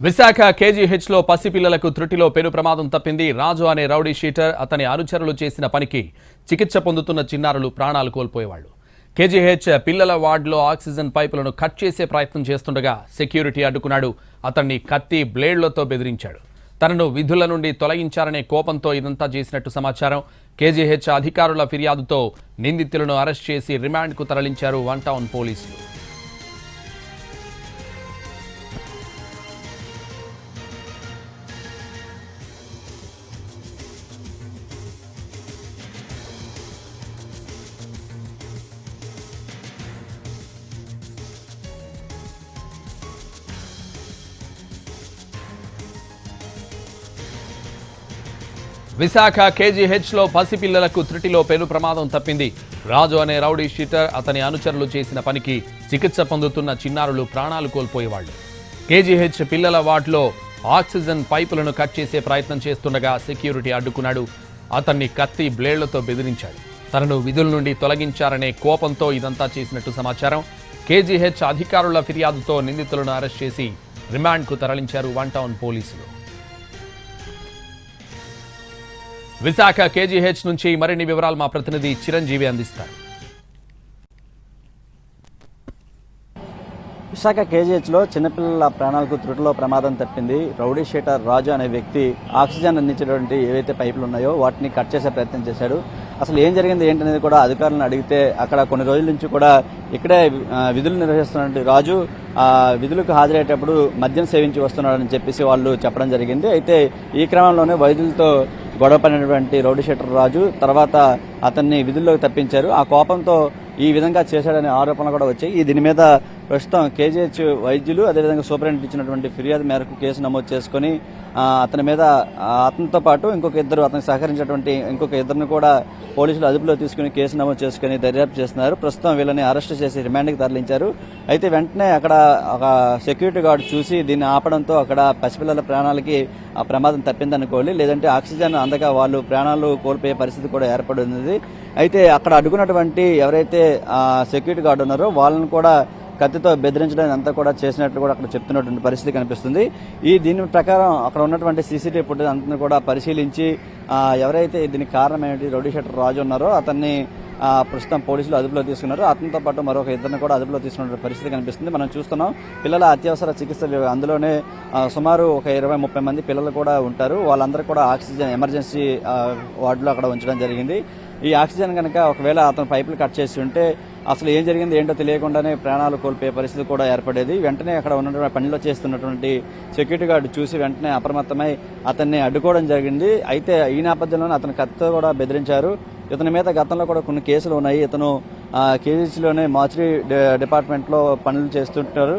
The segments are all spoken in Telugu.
విశాఖ కేజీహెచ్లో పసిపిల్లలకు త్రుటిలో పెను ప్రమాదం తప్పింది. రాజు అనే రౌడీ షీటర్ అతని అనుచరులు చేసిన పనికి చికిత్స పొందుతున్న చిన్నారులు ప్రాణాలు కోల్పోయేవాళ్ళు కేజీహెచ్ పిల్లల వార్డులో ఆక్సిజన్ పైపులను కట్ చేసే ప్రయత్నం చేస్తుండగా సెక్యూరిటీ అడ్డుకున్నాడు. అతన్ని కత్తి బ్లేడ్లతో బెదిరించాడు. తనను విధుల నుండి తొలగించారనే కోపంతో ఇదంతా చేసినట్టు సమాచారం. కేజీహెచ్ అధికారుల ఫిర్యాదుతో నిందితులను అరెస్ట్ చేసి రిమాండ్కు తరలించారు వన్ టౌన్ పోలీసులు. విశాఖ కేజీహెచ్లో పసిపిల్లలకు త్రుటిలో పెను ప్రమాదం తప్పింది. రాజు అనే రౌడీ షీటర్ అతని అనుచరులు చేసిన పనికి చికిత్స పొందుతున్న చిన్నారులు ప్రాణాలు కోల్పోయేవాళ్ళు కేజీహెచ్ పిల్లల వార్డులో ఆక్సిజన్ పైపులను కట్ చేసే ప్రయత్నం చేస్తుండగా సెక్యూరిటీ అడ్డుకున్నాడు. అతన్ని కత్తి బ్లేడ్లతో బెదిరించాడు. తనను విధుల నుండి తొలగించారనే కోపంతో ఇదంతా చేసినట్టు సమాచారం. కేజీహెచ్ అధికారుల ఫిర్యాదుతో నిందితులను అరెస్ట్ చేసి రిమాండ్కు తరలించారు వన్ టౌన్ పోలీసులు. విశాఖ కేజీహెచ్ నుంచి మరిన్ని వివరాలు మా ప్రతినిధి చిరంజీవి అందిస్తారు. విశాఖ కేజీహెచ్లో చిన్నపిల్లల ప్రాణాలకు త్రుటిలో ప్రమాదం తప్పింది. రౌడీ రాజు అనే వ్యక్తి ఆక్సిజన్ అందించేటువంటి ఏవైతే పైపులు ఉన్నాయో వాటిని కట్ చేసే ప్రయత్నం చేశాడు. అసలు ఏం జరిగింది ఏంటనేది కూడా అధికారులను అడిగితే అక్కడ కొన్ని రోజుల నుంచి కూడా ఇక్కడే విధులు నిర్వహిస్తున్నటువంటి రాజు విధులకు హాజరయ్యేటప్పుడు మద్యం సేవించి వస్తున్నాడని చెప్పేసి వాళ్ళు చెప్పడం జరిగింది. అయితే ఈ క్రమంలోనే వైద్యులతో గొడవ పడినటువంటి రౌడీ రాజు తర్వాత అతన్ని విధుల్లోకి తప్పించారు. ఆ కోపంతో ఈ విధంగా చేశాడనే ఆరోపణలు కూడా వచ్చాయి. ఈ దీని మీద ప్రస్తుతం కేజీహెచ్ వైద్యులు అదేవిధంగా సూపరింటెండెంట్ ఇచ్చినటువంటి ఫిర్యాదు మేరకు కేసు నమోదు చేసుకుని అతని మీద అతనితో పాటు ఇంకొక ఇద్దరు అతనికి సహకరించినటువంటి ఇంకొక ఇద్దరిని కూడా పోలీసులు అదుపులో తీసుకుని కేసు నమోదు చేసుకుని దర్యాప్తు చేస్తున్నారు. ప్రస్తుతం వీళ్ళని అరెస్ట్ చేసి రిమాండ్కి తరలించారు. అయితే వెంటనే అక్కడ ఒక సెక్యూరిటీ గార్డు చూసి దీన్ని ఆపడంతో అక్కడ పసిపిల్లల ప్రాణాలకి ఆ ప్రమాదం తప్పిందనుకోవాలి లేదంటే ఆక్సిజన్ అందక వాళ్ళు ప్రాణాలు కోల్పోయే పరిస్థితి కూడా ఏర్పడింది అయితే అక్కడ అడుగునటువంటి ఎవరైతే సెక్యూరిటీ గార్డ్ ఉన్నారో వాళ్ళని కూడా కత్తితో బెదిరించడం అంతా కూడా చేసినట్లు కూడా అక్కడ చెప్తున్నటువంటి పరిస్థితి కనిపిస్తుంది. ఈ దీని ప్రకారం అక్కడ ఉన్నటువంటి సీసీటీవీ ఫుటేజ్ అంతా కూడా పరిశీలించి ఎవరైతే దీనికి కారణమైనటువంటి రౌడీ షెటర్ రాజు ఉన్నారో అతన్ని ప్రస్తుతం పోలీసులు అదుపులో తీసుకున్నారు. అతనితో పాటు మరొక ఇద్దరిని కూడా అదుపులో తీసుకున్న పరిస్థితి కనిపిస్తుంది. మనం చూస్తున్నాం పిల్లల అత్యవసర చికిత్స అందులోనే సుమారు ఒక ఇరవై ముప్పై మంది పిల్లలు కూడా ఉంటారు. వాళ్ళందరూ కూడా ఆక్సిజన్ ఎమర్జెన్సీ వార్డులో అక్కడ ఉంచడం జరిగింది. ఈ ఆక్సిజన్ కనుక ఒకవేళ అతను పైపులు కట్ చేసి ఉంటే అసలు ఏం జరిగింది ఏంటో తెలియకుండానే ప్రాణాలు కోల్పోయే పరిస్థితి కూడా ఏర్పడేది. వెంటనే అక్కడ ఉన్నటువంటి పనిలో చేస్తున్నటువంటి సెక్యూరిటీ గార్డు చూసి వెంటనే అప్రమత్తమై అతన్ని అడ్డుకోవడం జరిగింది. అయితే ఈ నేపథ్యంలోనే అతను కత్తితో కూడా బెదిరించారు. ఇతని మీద గతంలో కూడా కొన్ని కేసులు ఉన్నాయి. ఇతను కేజీసీలోనే మాచురీ డిపార్ట్మెంట్లో పనులు చేస్తుంటారు.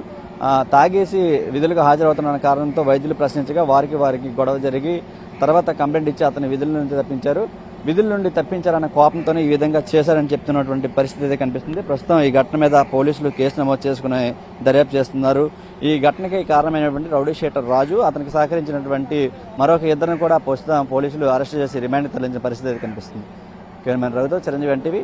తాగేసి విధులకు హాజరవుతున్న కారణంతో వైద్యులు ప్రశ్నించగా వారికి వారికి గొడవ జరిగి తర్వాత కంప్లైంట్ ఇచ్చి అతని విధుల నుంచి తప్పించారు. విధుల నుండి తప్పించారన్న కోపంతోనే ఈ విధంగా చేశారని చెప్తున్నటువంటి పరిస్థితి అయితే కనిపిస్తుంది. ప్రస్తుతం ఈ ఘటన మీద పోలీసులు కేసు నమోదు చేసుకుని దర్యాప్తు చేస్తున్నారు. ఈ ఘటనకి కారణమైనటువంటి రౌడీ రాజు అతనికి సహకరించినటువంటి మరొక ఇద్దరిని కూడా ప్రస్తుతం పోలీసులు అరెస్ట్ చేసి రిమాండ్ తరలించిన పరిస్థితి అయితే కనిపిస్తుంది. కెమెరామెన్ రవితో చిరంజీవి ఎన్టీవీ